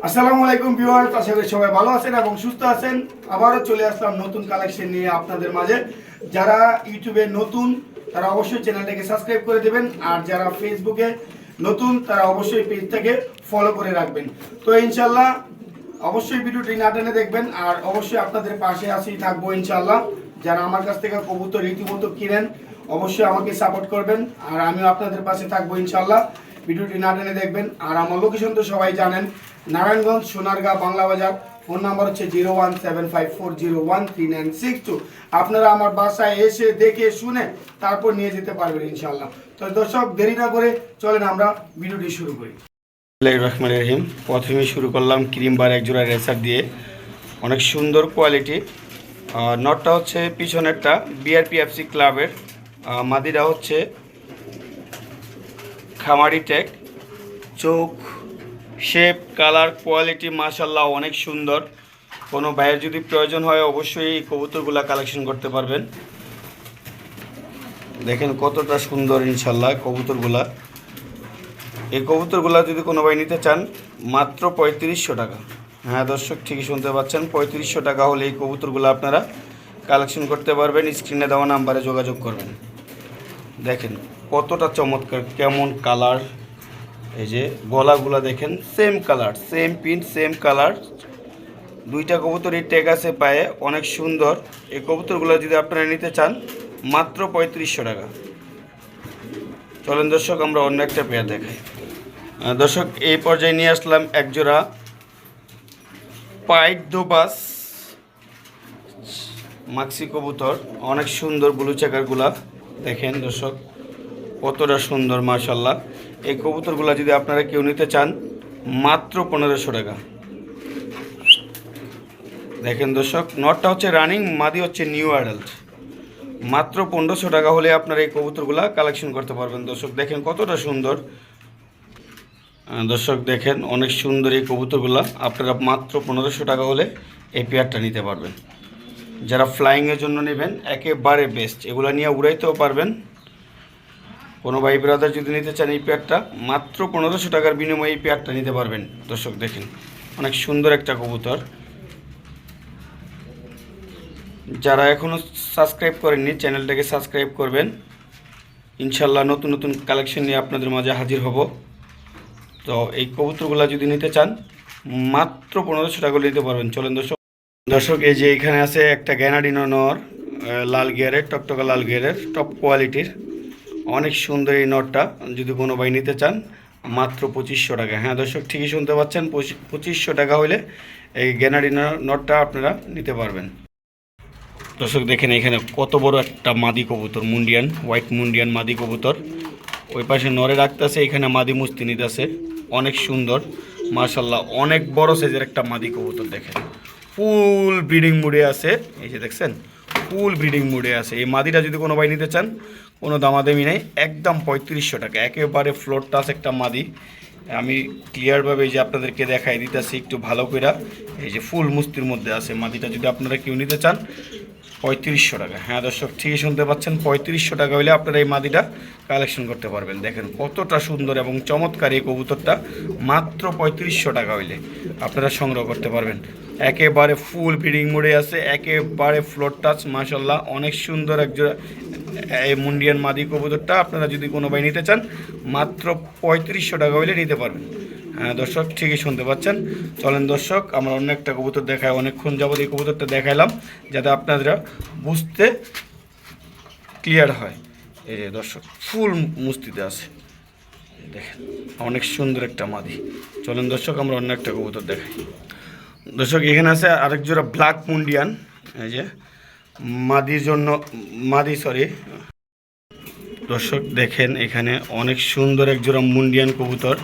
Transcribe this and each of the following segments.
আসসালামু আলাইকুম ভিউয়ার্স, আশা করি সবাই ভালো আছেন এবং সুস্থ আছেন। আবারও চলে আসলাম নতুন কালেকশন নিয়ে আপনাদের মাঝে। যারা ইউটিউবে নতুন, তারা অবশ্যই চ্যানেলটাকে সাবস্ক্রাইব করে দেবেন। আর যারা ফেসবুকে নতুন, তারা অবশ্যই পেজটাকে ফলো করে রাখবেন। তো ইনশাল্লাহ অবশ্যই ভিডিওটি না টেনে দেখবেন। আর অবশ্যই আপনাদের পাশে আসি থাকব ইনশাল্লাহ যারা আমার কাছ থেকে কবুতর রীতিমতো কিনেন, অবশ্যই আমাকে সাপোর্ট করবেন। আর আমিও আপনাদের পাশে থাকব ইনশাল্লাহ ভিডিওটি না টেনে দেখবেন। আর আমার লোকেশন তো সবাই জানেন, নারায়ণগঞ্জ, সোনারগাঁ, বাংলা বাজার। ফোন নাম্বার হচ্ছে zero one seven five four zero one three nine six two. আপনারা আমার বাসায় এসে দেখে শুনে তারপর নিয়ে যেতে পারবেন ইনশাল্লাহ তো দর্শক, দেরি না করে চলেন আমরা ভিডিওটি শুরু করি। রহমান রহিম। প্রথমে শুরু করলাম ক্রিম বার এক জোড়া রেসার দিয়ে। অনেক সুন্দর কোয়ালিটি। নটটা হচ্ছে পিছনেরটা বিআরপিএফসি ক্লাবের মাদিরা হচ্ছে খামারি টেক চোখ শেপ কালার কোয়ালিটি মাশাল্লাহ অনেক সুন্দর। কোনো ভাইয়ের যদি প্রয়োজন হয়, অবশ্যই এই কবুতরগুলা কালেকশন করতে পারবেন। দেখেন কতটা সুন্দর ইনশাল্লাহ কবুতরগুলা। এই কবুতরগুলা যদি কোনো ভাই নিতে চান, মাত্র পঁয়ত্রিশশো টাকা। হ্যাঁ দর্শক, ঠিকই শুনতে পাচ্ছেন, পঁয়ত্রিশশো টাকা হলে এই কবুতরগুলো আপনারা কালেকশন করতে পারবেন। স্ক্রিনে দেওয়া নাম্বারে যোগাযোগ করবেন। দেখেন কতটা চমৎকার, কেমন কালার এই যে গলাগুলা দেখেন same colour same print same colour দুইটা কবুতরই ট্যাগ আছে পায়ে, অনেক সুন্দর। এই কবুতরগুলো যদি আপনারা নিতে চান, মাত্র পঁয়ত্রিশশো টাকা। চলেন দর্শক, আমরা অন্য একটা পেয়ার দেখাই। দর্শক, এই পর্যায়ে নিয়ে আসলাম একজোড়া পাইট দোবাস মাক্সি কবুতর। অনেক সুন্দর ব্লু চেকারগুলা দেখেন দর্শক, কতটা সুন্দর মার্শাল্লাহ এই কবুতরগুলা যদি আপনারা কেউ নিতে চান, মাত্র পনেরোশো টাকা। দেখেন দর্শক, নটটা হচ্ছে রানিং, মাদি হচ্ছে নিউ অ্যাডাল্ট। মাত্র পনেরোশো টাকা হলে আপনারা এই কবুতরগুলা কালেকশন করতে পারবেন। দর্শক, দেখেন কতটা সুন্দর। দর্শক, দেখেন অনেক সুন্দর এই কবুতরগুলা। আপনারা মাত্র পনেরোশো টাকা হলে এই পেয়ারটা নিতে পারবেন। যারা ফ্লাইংয়ের জন্য নেবেন, একেবারে বেস্ট এগুলো নিয়ে উড়াইতেও পারবেন। কোনো ভাই ব্রাদার যদি নিতে চান এই পেয়ারটা মাত্র পনেরোশো টাকার বিনিময়ে এই পেয়ারটা নিতে পারবেন। দর্শক দেখেন, অনেক সুন্দর একটা কবুতর। যারা এখনও সাবস্ক্রাইব করেননি চ্যানেলটাকে সাবস্ক্রাইব করবেন। ইনশাল্লাহ নতুন নতুন কালেকশন নিয়ে আপনাদের মাঝে হাজির হব। তো এই কবুতরগুলো যদি নিতে চান, মাত্র পনেরোশো টাকা নিতে পারবেন। চলেন দর্শক। দর্শক, এই যে এখানে আছে একটা গ্যানাডিনো নর লাল গিয়ারের, টকটকা লাল গিয়ারের টপ কোয়ালিটির অনেক সুন্দর এই নটটা যদি কোনো ভাই নিতে চান, মাত্র পঁচিশশো টাকা। হ্যাঁ দর্শক, ঠিকই শুনতে পাচ্ছেন, পঁচি- পঁচিশশো টাকা হলে এই গ্যানাডিনো নটটা আপনারা নিতে পারবেন। দর্শক, দেখেন এখানে কত বড় একটা মাদি কবুতর, মুন্ডিয়ান হোয়াইট মুন্ডিয়ান মাদি কবুতর। ওই পাশে নরে রাখতেছে, এখানে মাদি মুস্তি নিতেছে। অনেক সুন্দর। মার্শাল্লাহ অনেক বড় সাইজের একটা মাদি কবুতর দেখেন। ফুল ব্রিডিং মুডে আছে। এই যে দেখছেন, ফুল ব্রিডিং মুডে আছে। এই মাদিটা যদি কোনো ভাই নিতে চান, কোনো দামাদামি নেই। একদম পঁয়ত্রিশশো টাকা। একেবারে ফ্লোর টাচ একটা মাদি। আমি ক্লিয়ারভাবে এই যে আপনাদেরকে দেখাই দিতেছি, একটু ভালো করে এই যে ফুল মুস্তির মধ্যে আছে মাদিটা। যদি আপনারা কেউ নিতে চান পঁয়ত্রিশশো টাকা। হ্যাঁ দর্শক, ঠিকই শুনতে পাচ্ছেন, পঁয়ত্রিশশো টাকা হলে আপনারা এই মাদিটা কালেকশন করতে পারবেন। দেখেন কতটা সুন্দর এবং চমৎকার এই কবুতরটা, মাত্র পঁয়ত্রিশশো টাকা হইলে আপনারা সংগ্রহ করতে পারবেন। একেবারে ফুল ফিডিং মোডে আছে, একেবারে ফ্লোর টাচ মাসাল্লাহ অনেক সুন্দর একজোড়া এই মুন্ডিয়ান মাদি কবুতরটা আপনারা যদি কোনো ভাই নিতে চান, মাত্র পঁয়ত্রিশশো টাকা হইলে নিতে পারবেন। দর্শক, ঠিকই শুনতে পাচ্ছেন। চলেন দর্শক, আমরা অন্য একটা কবুতর দেখাই। অনেকক্ষণ যাবত এই কবুতরটা দেখাইলাম, যাতে আপনারা বুঝতে ক্লিয়ার হয়। এই যে দর্শক, ফুল মুস্তিতে আছে। দেখেন, অনেক সুন্দর একটা মাদি। চলেন দর্শক, আমরা অন্য একটা কবুতর দেখাই। দর্শক, এখানে আছে আরেক জোড়া ব্ল্যাক মুন্ডিয়ান এই যে, মাদির জন্য, মাদি সরি দর্শক, দেখেন এখানে অনেক সুন্দর এক জোড়া মুন্ডিয়ান কবুতর।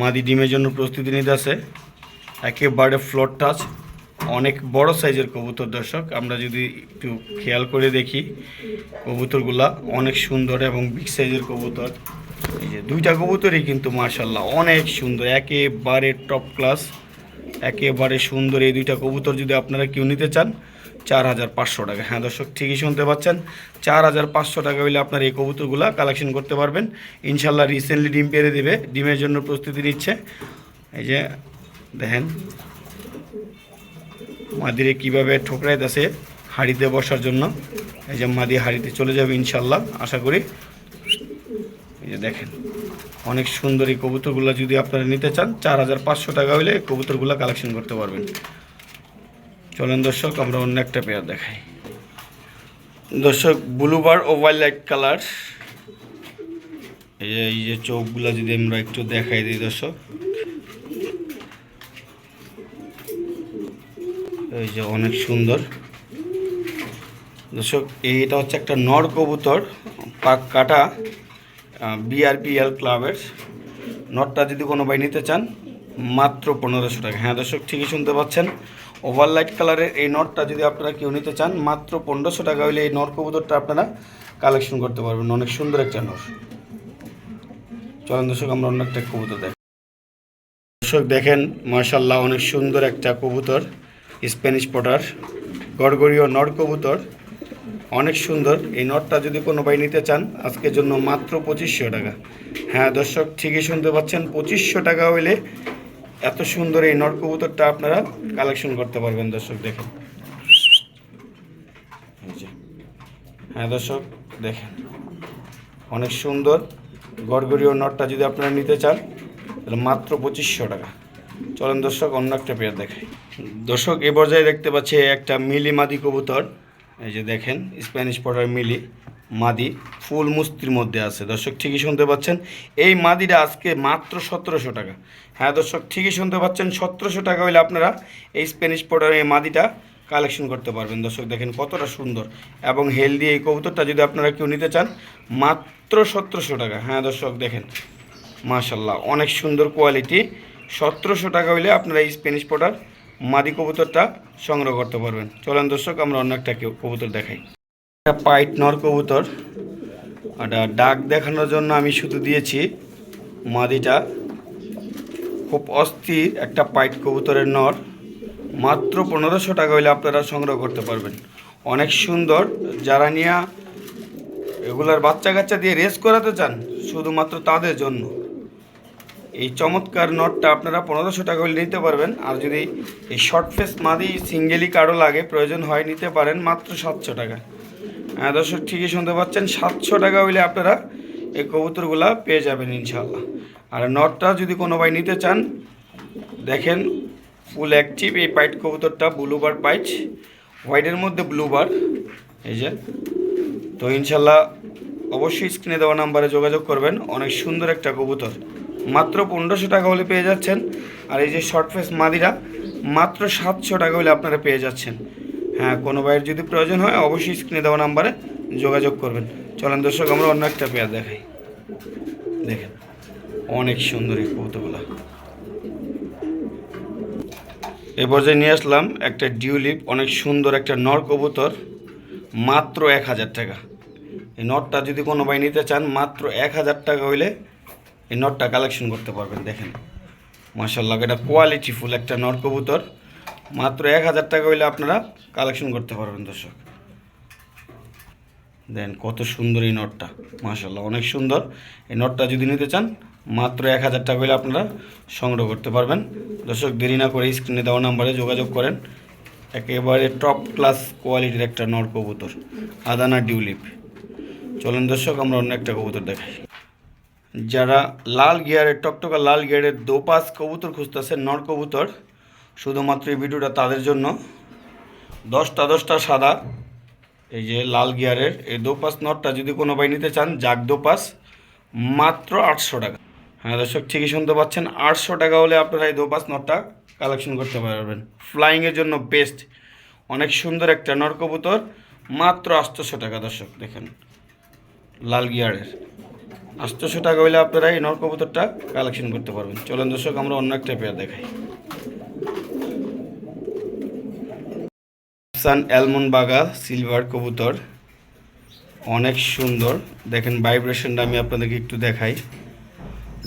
মাদি ডিমের জন্য প্রস্তুতি নিতে আছে। একেবারে ফ্লোর টাচ অনেক বড় সাইজের কবুতর দর্শক। আমরা যদি একটু খেয়াল করে দেখি কবুতরগুলা, অনেক সুন্দর এবং বিগ সাইজের কবুতর। এই যে দুইটা কবুতরই কিন্তু মার্শাল্লাহ অনেক সুন্দর, একেবারে টপ ক্লাস একেবারে সুন্দর এই দুইটা কবুতর যদি আপনারা কেউ নিতে চান চার হাজার পাঁচশো টাকা। হ্যাঁ দর্শক, ঠিকই শুনতে পাচ্ছেন। চার হাজার পাঁচশো টাকা হলে আপনার এই কবুতরগুলো কালেকশন করতে পারবেন। ইনশাল্লাহ রিসেন্টলি ডিম পেরে দেবে। ডিমের জন্য প্রস্তুতি নিচ্ছে। এই যে, দেখেন। মাদিরে কীভাবে ঠোকরাইতেছে হাড়িতে বসার জন্য। এই যে মাদি হাড়িতে চলে যাবে ইনশাল্লাহ আশা করি। এই যে দেখেন, অনেক সুন্দর এই কবুতরগুলো যদি আপনারা নিতে চান, চার হাজার পাঁচশো টাকা এই কবুতরগুলো কালেকশন করতে পারবেন। চলেন দর্শক, আমরা অন্য একটা পেয়ার দেখাই। দর্শক, ব্লুবার ও লাইট কালার। এই যে এই যে চোখগুলো যদি আমরা একটু দেখাই দিই দর্শক। এই যে অনেক সুন্দর। দর্শক, এইটা হচ্ছে একটা নর কবুতর, পাক কাটা বিআরপিএল ক্লাবের। নটটা যদি কোনো ভাই নিতে চান, মাত্র পনেরোশো টাকা। হ্যাঁ দর্শক, ঠিকই শুনতে পাচ্ছেন। ওভার লাইট কালারের এই নটটা যদি আপনারা কেউ নিতে চান, মাত্র পনেরোশো টাকা হলে এই নর কবুতরটা আপনারা কালেকশন করতে পারবেন। অনেক সুন্দর একটা নট। চলেন দর্শক, আমরা অন্য একটা কবুতর দেখ। দর্শক দেখেন মার্শাল্লাহ অনেক সুন্দর একটা কবুতর স্প্যানিশ পটার গড়গড়ীয় নর কবুতর। অনেক সুন্দর। এই নটটা যদি কোনো ভাই নিতে চান, আজকের জন্য মাত্র পঁচিশশো টাকা। হ্যাঁ দর্শক ঠিকই শুনতে পাচ্ছেন, পঁচিশশো টাকা হইলে এত সুন্দর এই নট কবুতরটা আপনারা কালেকশন করতে পারবেন, দর্শক দেখেন। হ্যাঁ দর্শক দেখেন। অনেক সুন্দর গড়গড়ীয় নটটা যদি আপনারা নিতে চান, তাহলে মাত্র পঁচিশশো টাকা। চলেন দর্শক, অন্য একটা পেয়ার দেখাই। দর্শক, এ পর্যায়ে দেখতে পাচ্ছি একটা মিলি মাদি কবুতর। এই যে দেখেন স্প্যানিশ পটার মিলি মাদি ফুল মুস্তির মধ্যে আছে। দর্শক, ঠিকই শুনতে পাচ্ছেন। এই মাদিটা আজকে মাত্র সতেরোশো টাকা। হ্যাঁ দর্শক, ঠিকই শুনতে পাচ্ছেন, সতেরোশো টাকা হলে আপনারা এই স্প্যানিশ এই মাদিটা কালেকশন করতে পারবেন। দর্শক, দেখেন কতটা সুন্দর এবং হেলদি এই কবুতরটা যদি আপনারা কেউ নিতে চান, মাত্র সতেরোশো টাকা। হ্যাঁ দর্শক, দেখেন মাশাল্লাহ অনেক সুন্দর কোয়ালিটি সতেরোশো টাকা হইলে আপনারা এই স্প্যানিশ পটার মাদি কবুতরটা সংগ্রহ করতে পারবেন। চলেন দর্শক, আমরা অন্য একটা কবুতর দেখাই। একটা পাইট নর কবুতর ডাক দেখানোর জন্য আমি শুধু দিয়েছি মাদিটা। খুব অস্থির একটা পাইট কবুতরের নর। মাত্র পনেরোশো টাকা হইলে আপনারা সংগ্রহ করতে পারবেন। অনেক সুন্দর। যারা নিয়ে এগুলার বাচ্চা কাচ্চা দিয়ে রেস করাতে চান, শুধুমাত্র তাদের জন্য। এই চমৎকার নটটা আপনারা পনেরোশো টাকা হলে নিতে পারবেন। আর যদি এই শর্ট ফেস মাদি সিঙ্গেলি কারও লাগে, প্রয়োজন হয় নিতে পারেন মাত্র সাতশো টাকা। হ্যাঁ দর্শক ঠিকই শুনতে পাচ্ছেন, সাতশো টাকা হইলে আপনারা এই কবুতরগুলা পেয়ে যাবেন ইনশাল্লাহ আর নটটা যদি কোনো ভাই নিতে চান, দেখেন ফুল অ্যাক্টিভ এই পাইট কবুতরটা ব্লুবার পাইট হোয়াইটের মধ্যে ব্লুবার এই যে। তো ইনশাল্লাহ অবশ্যই স্ক্রিনে দেওয়া নাম্বারে যোগাযোগ করবেন। অনেক সুন্দর একটা কবুতর। মাত্র পনেরোশো টাকা হলে পেয়ে যাচ্ছেন। আর এই যে শর্ট ফেস মাদিরা, মাত্র সাতশো টাকা হলে আপনারা পেয়ে যাচ্ছেন। হ্যাঁ কোনো ভাইয়ের যদি প্রয়োজন হয়, অবশ্যই স্ক্রিনে দেওয়া নাম্বারে যোগাযোগ করবেন। চলেন দর্শক, আমরা অন্য একটা পেয়ার দেখাই। দেখেন, অনেক সুন্দর এই কবুতরগুলো এ পর্যায়ে নিয়ে আসলাম একটা ডিউলিপ অনেক সুন্দর একটা নর কবুতর, মাত্র এক হাজার টাকা। এই নটটা যদি কোনো ভাই নিতে চান, মাত্র এক হাজার টাকা হইলে এই নটটা কালেকশন করতে পারবেন। দেখেন মার্শাল্লাহ এটা কোয়ালিটি ফুল একটা নর কবুতর। মাত্র এক হাজার টাকা হইলে আপনারা কালেকশন করতে পারবেন দর্শক। দেন কত সুন্দর এই নটটা। মার্শাল্লাহ অনেক সুন্দর। এই নটটা যদি নিতে চান, মাত্র এক হাজার টাকা হলে আপনারা সংগ্রহ করতে পারবেন। দর্শক, দেরি না করে স্ক্রিনে দেওয়া নাম্বারে যোগাযোগ করেন। একেবারে টপ ক্লাস কোয়ালিটির একটা নর কবুতর, আদানা ডিউলিপ চলেন দর্শক, আমরা অন্য একটা কবুতর দেখাই। যারা লাল গিয়ারের, টকটকা লাল গিয়ারের দোপাস কবুতর খুঁজতেছেন, নর কবুতর, শুধুমাত্র এই ভিডিওটা তাদের জন্য। দশটা দশটা সাদা এই যে লাল গিয়ারের, এই দোপাস নটটা যদি কোনো ভাই নিতে চান, জাগ দোপাস, মাত্র আটশো টাকা। হ্যাঁ দর্শক, ঠিকই শুনতে পাচ্ছেন, আটশো টাকা হলে আপনারা এই দোপাস নটটা কালেকশন করতে পারবেন। ফ্লাইংয়ের জন্য বেস্ট অনেক সুন্দর একটা নর কবুতর, মাত্র আটশোশো টাকা, দর্শক, দেখেন, লাল গিয়ারের। আটশোশো টাকা হলে আপনারা এই নর কবুতরটা কালেকশন করতে পারবেন। চলেন দর্শক, আমরা অন্য একটা পেয়ার দেখাই। সান অ্যালমন্ড বাগা সিলভার কবুতর অনেক সুন্দর। দেখেন ভাইব্রেশনটা আমি আপনাদেরকে একটু দেখাই।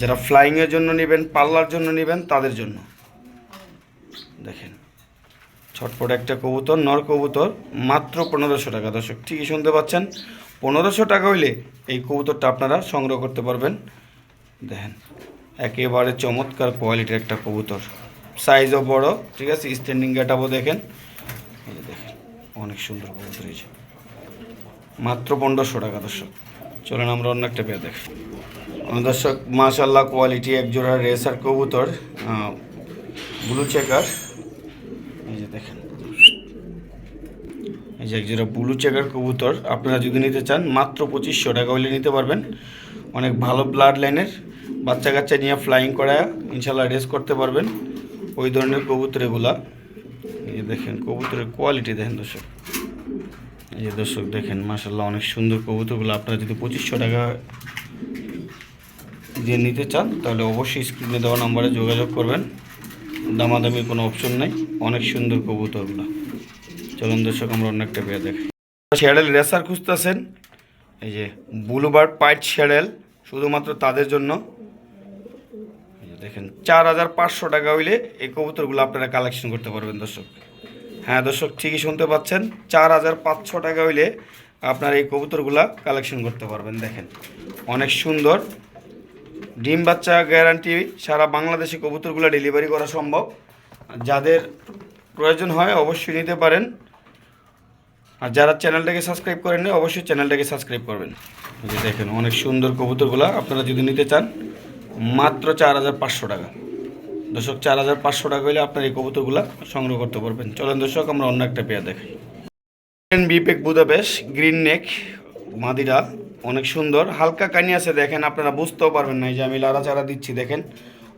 যারা ফ্লাইংয়ের জন্য নেবেন, পাল্লার জন্য নেবেন, তাদের জন্য। দেখেন, ছটপট একটা কবুতর, নর কবুতর, মাত্র পনেরোশো টাকা। দর্শক, ঠিকই শুনতে পাচ্ছেন? পনেরোশো টাকা হইলে এই কবুতরটা আপনারা সংগ্রহ করতে পারবেন। দেখেন, একেবারে চমৎকার কোয়ালিটির একটা কবুতর। সাইজও বড়, ঠিক আছে? স্ট্যান্ডিং যে দেখেন। অনেক সুন্দর কবুতর হয়েছে মাত্র পনেরোশো টাকা দর্শক। চলেন আমরা অন্য একটা পেয়ে দেখি। দর্শক মাশাল্লাহ কোয়ালিটি এক জোড়া রেসার কবুতর ব্লু চেকার এই যে দেখেন। এই যে এক জোড়া ব্লু চেকার কবুতর। আপনারা যদি নিতে চান, মাত্র পঁচিশশো টাকা হলে নিতে পারবেন। অনেক ভালো ব্লাড লাইনের বাচ্চা কাচ্চা নিয়ে ফ্লাইং করা ইনশাল্লাহ রেস করতে পারবেন। ওই ধরনের কবুতর এগুলা। দেখেন, কবুতরের কোয়ালিটি দেখেন দর্শক। এই যে দর্শক দেখেন মাসাল্লাহ অনেক সুন্দর কবুতরগুলো। আপনারা যদি পঁচিশশো টাকা দিয়ে নিতে চান, তাহলে অবশ্যই স্ক্রিনে দেওয়া নাম্বারে যোগাযোগ করবেন। দামাদামির কোনো অপশন নেই, অনেক সুন্দর কবুতরগুলো। চলুন দর্শক, আমরা অন্য একটা পেয়ে দেখি। শ্যাডেল রেসার খুঁজতেছেন, এই যে বুলুবার্ড পাইট শ্যাডেল শুধুমাত্র তাদের জন্য। দেখেন, চার হাজার পাঁচশো টাকা হইলে এই কবুতরগুলো আপনারা কালেকশন করতে পারবেন দর্শক। হ্যাঁ দর্শক, ঠিকই শুনতে পাচ্ছেন। চার হাজার পাঁচশো টাকা হইলে আপনার এই কবুতরগুলা কালেকশন করতে পারবেন, দেখেন। অনেক সুন্দর। ডিম বাচ্চা গ্যারান্টি সারা বাংলাদেশে কবুতরগুলো ডেলিভারি করা সম্ভব। যাদের প্রয়োজন হয় অবশ্যই নিতে পারেন। আর যারা চ্যানেলটাকে সাবস্ক্রাইব করেননি অবশ্যই চ্যানেলটাকে সাবস্ক্রাইব করবেন। দেখেন, অনেক সুন্দর কবুতরগুলো আপনারা যদি নিতে চান, মাত্র চার হাজার পাঁচশো টাকা। দর্শক, চার হাজার পাঁচশো টাকা হলে আপনার এই কবুতরগুলো সংগ্রহ করতে পারবেন। চলেন দর্শক, আমরা অন্য একটা পেয়ার দেখাই। বিপেক বুদাবেশ গ্রিন নেক মাদিরা, অনেক সুন্দর। হালকা কানি আছে, দেখেন আপনারা বুঝতেও পারবেন না যে আমি লাড়া চারা দিচ্ছি, দেখেন।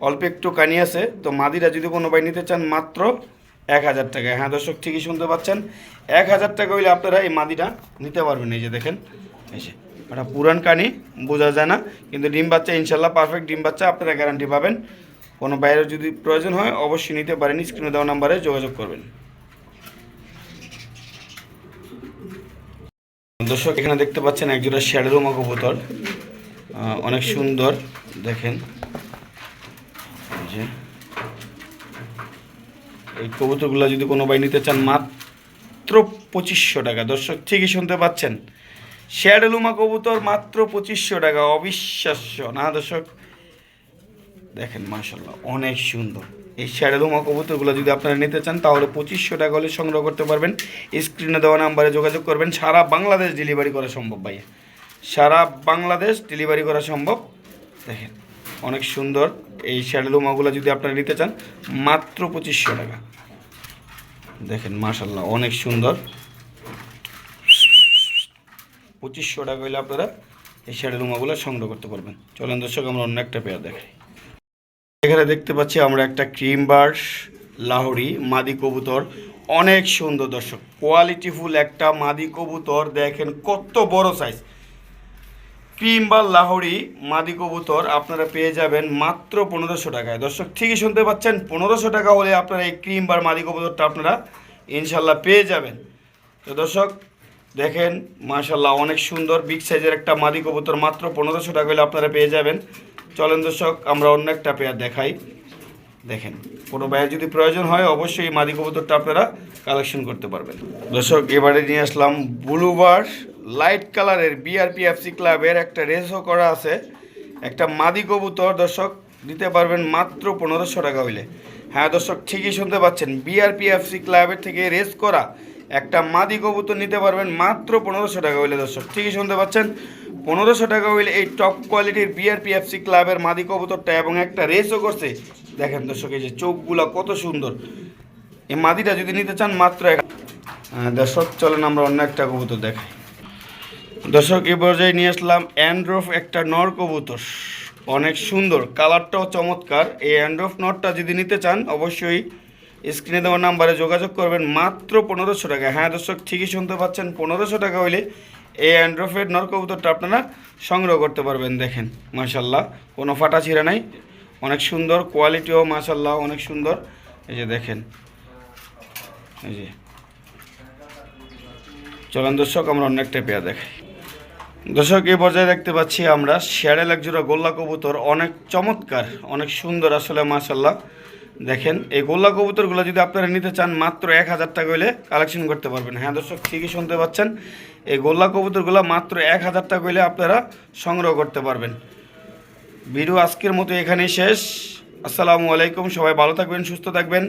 অল্প একটু কানি আছে, তো মাদিরা যদি কোনো ভাই নিতে চান, মাত্র এক হাজার টাকা হ্যাঁ দর্শক, ঠিকই শুনতে পাচ্ছেন। এক হাজার টাকা হইলে আপনারা এই মাদিটা নিতে পারবেন, এই যে দেখেন। এই যে, এটা পুরান কানি, বোঝা যায় না, কিন্তু ডিম বাচ্চা, ইনশাল্লাহ পারফেক্ট ডিম বাচ্চা, আপনারা গ্যারান্টি পাবেন। কোনো বাইরে যদি প্রয়োজন হয়, অবশ্যই নিতে পারেন। স্ক্রিনে দেওয়া নাম্বারে যোগাযোগ করবেন। দর্শক, এখানে দেখতে পাচ্ছেন একজোড়া শ্যাডোরুমা কবুতর। অনেক সুন্দর, দেখেন। যে। এই কবুতরগুলো যদি কোনো ভাই নিতে চান, মাত্র পঁচিশশো টাকা। দর্শক, ঠিকই শুনতে পাচ্ছেন। শ্যাডেলুমা কবুতর মাত্র পঁচিশশো টাকা, অবিশ্বাস্য। না, দর্শক? দেখেন মাশাল্লাহ অনেক সুন্দর। এই শ্যাডেলুমা কবুতরগুলো যদি আপনারা নিতে চান, তাহলে পঁচিশশো টাকা হলে সংগ্রহ করতে পারবেন। স্ক্রিনে দেওয়া নাম্বারে যোগাযোগ করবেন। সারা বাংলাদেশ ডেলিভারি করা সম্ভব, ভাইয়া। সারা বাংলাদেশ ডেলিভারি করা সম্ভব। দেখেন, অনেক সুন্দর এই শ্যাডেলুমাগুলো যদি আপনারা নিতে চান, মাত্র পঁচিশশো টাকা। দেখেন মাশাল্লাহ অনেক সুন্দর। পঁচিশশো টাকা হলে আপনারা এই শ্যাডেলুমাগুলো সংগ্রহ করতে পারবেন। চলেন দর্শক, আমরা অন্য একটা পেয়ার দেখাই। এখানে দেখতে পাচ্ছি আমরা একটা ক্রিম বার্স, লাহোরি, মাদি কবুতর। অনেক সুন্দর দর্শক, কোয়ালিটিফুল একটা মাদি কবুতর। দেখেন কত বড় সাইজ ক্রিম বা লাহোরি, মাদি কবুতর আপনারা পেয়ে যাবেন মাত্র পনেরোশো টাকায়। দর্শক, ঠিকই শুনতে পাচ্ছেন, পনেরোশো টাকা হলে আপনারা এই ক্রিম বার মাদি কবুতরটা আপনারা ইনশাল্লাহ পেয়ে যাবেন। তো দর্শক, দেখেন, মাশাল্লাহ অনেক সুন্দর বিগ সাইজের একটা মাদি কবুতর মাত্র পনেরোশো টাকা হলে আপনারা পেয়ে যাবেন। চলেন দর্শক, আমরা অন্য একটা পেয়ার দেখাই। দেখেন, কোনো ভাইয়ের যদি প্রয়োজন হয়, অবশ্যই এই মাদি কবুতরটা আপনারা কালেকশন করতে পারবেন। দর্শক, এবারে নিয়ে আসলাম ব্লুবার লাইট কালারের বিআরপিএফসি ক্লাবের একটা রেসও করা আছে। একটা মাদি কবুতর, দর্শক দিতে পারবেন মাত্র পনেরোশো টাকা হইলে। হ্যাঁ দর্শক, ঠিকই শুনতে পাচ্ছেন বিআরপিএফসি ক্লাবের থেকে রেস করা একটা মাদি কবুতর নিতে পারবেন মাত্র পনেরোশো টাকা হইলে, দর্শক, ঠিকই শুনতে পাচ্ছেন। পনেরোশো টাকা হইলে এই টপ কোয়ালিটির বিআরপিএফসি ক্লাবের মাদি কবুতরটা এবং একটা রেসও করছে। দেখেন দর্শক, এই যে চোখগুলো কত সুন্দর। এই মাদিটা যদি নিতে চান মাত্র এক দর্শক, চলেন আমরা অন্য একটা কবুতর দেখাই। দর্শক এই পর্যায়ে নিয়ে আসলাম অ্যান্ড্রফ একটা নর কবুতর। অনেক সুন্দর কালারটাও চমৎকার। এই অ্যান্ড্রফ নটটা যদি নিতে চান, অবশ্যই স্ক্রিনে দেওয়ার নাম্বারে যোগাযোগ করবেন। মাত্র পনেরোশো টাকা। হ্যাঁ দর্শক, ঠিকই শুনতে পাচ্ছেন, পনেরোশো টাকা হইলে এই অ্যান্ড্রফের নরকবুতরটা আপনারা সংগ্রহ করতে পারবেন, দেখেন। মাশাল্লাহ কোনো ফাটা ছিঁড়া নাই। অনেক সুন্দর কোয়ালিটিও মাশাল্লাহ অনেক সুন্দর। এই যে দেখেন। এই যে। চলেন দর্শক, আমরা অন্য একটা পেয়ার দেখাই। দর্শক এই পর্যায়ে দেখতে পাচ্ছি আমরা শ্যাডেল একজোড়া গোল্লা কবুতর, অনেক চমৎকার, অনেক সুন্দর আসলে মাশাল্লাহ দেখেন, এই গোল্লা কবুতরগুলো যদি আপনারা নিতে চান মাত্র এক হাজার টাকা হইলে কালেকশন করতে পারবেন। হ্যাঁ দর্শক, ঠিকই শুনতে পাচ্ছেন। এই গোল্লা কবুতরগুলো মাত্র এক হাজার টাকা হইলে আপনারা সংগ্রহ করতে পারবেন। ভিডিও আজকের মতো এখানেই শেষ। আসসালামু আলাইকুম, সবাই ভালো থাকবেন, সুস্থ থাকবেন।